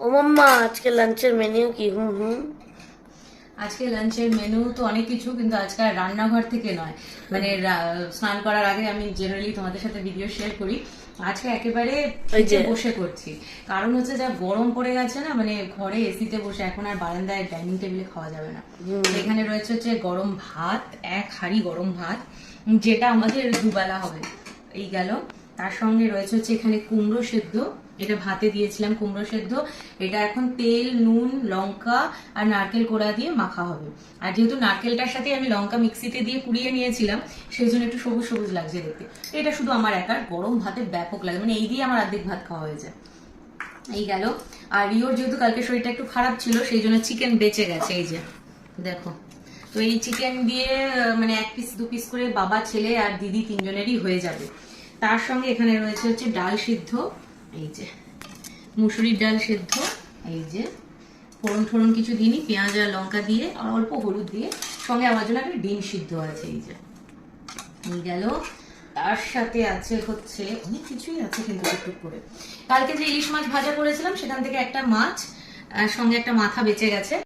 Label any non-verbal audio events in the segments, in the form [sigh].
ও মাম্মা আজকে লাঞ্চের মেনু কি? হুম হুম। আজকে লাঞ্চের মেনু তো অনেক কিছু কিন্তু আজকে রান্নাঘর থেকে নয়। মানে স্নান করার আগে আমি জেনারেলি তোমাদের সাথে ভিডিও শেয়ার করি। আজকে একেবারে বসে করছি। কারণ হচ্ছে যা গরম পড়ে গেছে না মানে ঘরে এসিতে বসে এখন আর বারান্দায় ডাইনিং টেবিলে খাওয়া যাবে না। এখানে রয়েছে হচ্ছে গরম ভাত এক হাঁড়ি গরম ভাত যেটা আমাদের দুবেলা হবে। এই গেল। তার সঙ্গে রয়েছে হচ্ছে এখানে কুমড়ো সেদ্ধ এটা ভাতে দিয়েছিলাম কুমড়ো সেদ্ধ। এটা এখন তেল, নুন, লঙ্কা আর নারকেল কোড়া দিয়ে মাখা হবে। আর যেহেতু নারকেলটার সাথে আমি লঙ্কা মিক্সিতে দিয়ে কুড়িয়ে নিয়েছিলাম সেই জন্য একটু সবুজ সবুজ লাগছে দেখতে। এটা শুধু আমার একার, গরম ভাতে ব্যাপক লাগে। মানে এই দিয়ে আমার অর্ধেক ভাত খাওয়া হয়ে যায়। এই গেল। আর রিওর যেহেতু কালকে শরীরটা একটু খারাপ ছিল সেই জন্য চিকেন বেঁচে গেছে, এই যে। দেখো। তো এই চিকেন দিয়ে মানে এক পিস দু পিস করে বাবা, ছেলে আর দিদি তিনজনেরই হয়ে যাবে। তার সঙ্গে এখানে রয়েছে হচ্ছে ডাল সিদ্ধ। এই যে, মুসুরির ডাল সিদ্ধ, এই যে, ফোড়ন ফোড়ন কিছু দিইনি, পেঁয়াজ আর লঙ্কা দিয়ে, আর অল্প হলুদ দিয়ে, সঙ্গে আমার জন্য একটা ডিম সিদ্ধ আছে, এই যে। গেল। তার সাথে আছে হচ্ছে, অনেক কিছুই আছে কিন্তু করে। কালকে যে ইলিশ মাছ ভাজা করেছিলাম, সেখান থেকে একটা মাছ সঙ্গে একটা মাথা বেঁচে গেছে।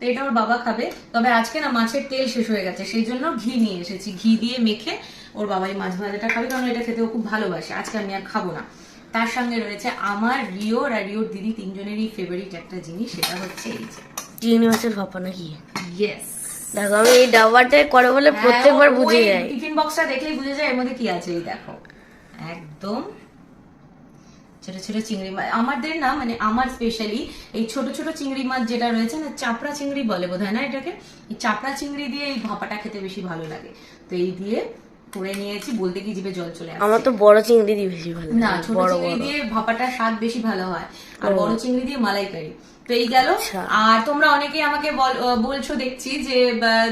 তো এটা ওর বাবা খাবে। তবে আজকে না মাছের তেল শেষ হয়ে গেছে, সেই জন্য ঘি নিয়ে এসেছি। ঘি দিয়ে মেখে ওর বাবা এই মাছ ভাজাটা খাবে, কারণ এটা খেতেও খুব ভালোবাসে। আজকে আমি আর খাব না। তার সঙ্গে রয়েছে আমার রিওর আর রিওর দিদি তিনজনেরই ফেভারিট একটা জিনিস সেটা হচ্ছে এই যে চিংড়ি মাছের ভাপা নাকি? ইয়েস দেখো আমি এই ডাব্বাটাই করে বলে প্রত্যেকবার হ্যাঁ, বুঝে যাই টিফিন বক্সটা দেখলেই বুঝে যায় এর মধ্যে কি আছে এই দেখো। একদম ছোট ছোট চিংড়ি মাছ। আমাদের না মানে আমার স্পেশালি এই ছোট ছোট চিংড়ি মাছ যেটা রয়েছে না চাপড়া চিংড়ি বলে বোধ হয় না এটাকে? এই চাপড়া চিংড়ি দিয়ে এই ভাপাটা খেতে বেশি ভালো লাগে। তো এই দিয়ে করে নিয়েছি বলতে কি জিভে জল চলে আসে আমার তো বড় চিংড়ি দিয়ে বেশি ভালো না ছোট চিংড়ি দিয়ে ভাপাটা স্বাদ বেশি ভালো হয় আর বড় চিংড়ি দিয়ে মালাইকারি। তো এই গেল। আচ্ছা। আর তোমরা অনেকে আমাকে বলছো দেখছি যে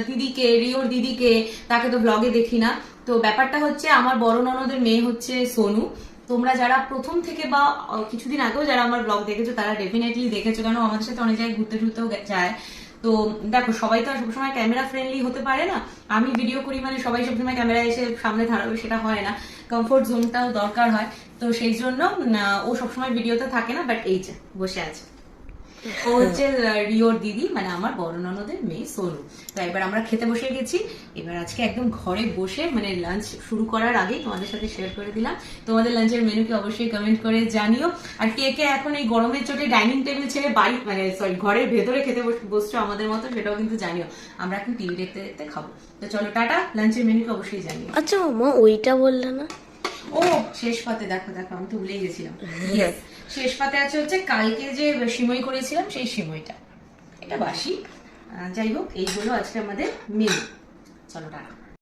দিদিকে রিওর দিদিকে তাকে তো ব্লগে দেখি না। তো ব্যাপারটা হচ্ছে আমার বড় ননদের মেয়ে হচ্ছে সোনু। তোমরা যারা প্রথম থেকে বা কিছুদিন আগেও যারা আমার ব্লগ দেখেছ তারা ডেফিনেটলি দেখেছ কেন আমাদের সাথে অনেক জায়গায় ঘুরতে ঘুরতেও যায়। তো দেখো, সবাই তো আর সবসময় ক্যামেরা ফ্রেন্ডলি হতে পারে না। আমি ভিডিও করি মানে সবাই সবসময় ক্যামেরা এসে সামনে ধারাবে সেটা হয় না। কমফোর্ট জোনটাও দরকার হয়। তো সেই জন্য ও সবসময় ভিডিওতে থাকে না বাট এই যে, বসে আছে। ও হচ্ছে রিওর দিদি মানে আমার বড় ননদের মেয়ে সোনু। তো এবার আমরা খেতে বসে গেছি। এবার আজকে একদম ঘরে বসে মানে লাঞ্চ শুরু করার আগে তোমাদের সাথে শেয়ার করে দিলাম। তোমাদের লাঞ্চের মেনুকে অবশ্যই কমেন্ট করে জানিও। আর কে কে এখন এই গরমের চোটে ডাইনিং টেবিল ছেড়ে বাড়ি মানে সরি ঘরের ভেতরে খেতে বসছো আমাদের মতো, সেটাও কিন্তু জানিও। আমরা এখন টিভি দেখতে দেখতে খাব। তো চলো, টাটা লাঞ্চের মেনুকে অবশ্যই জানিও। আচ্ছা মাম্মা ওইটা বললে না? ও শেষ পাতে দেখো দেখো আমি তো ভুলেই গেছিলাম। [laughs] শেষ পাতে আছে হচ্ছে কালকে যে সিমই করেছিলাম সেই সিমইটা। এটা বাসি। যাই হোক এইগুলো আজকে আমাদের মেনু চলো টাটা।